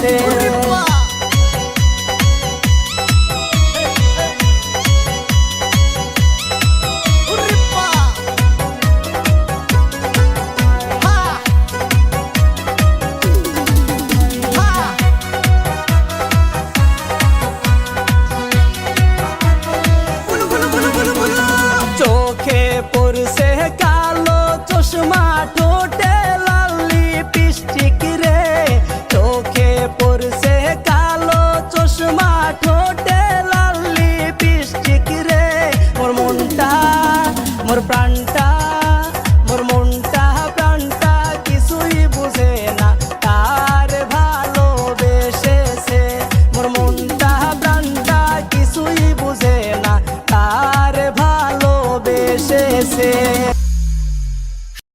주세요 좋게 보르세 ser.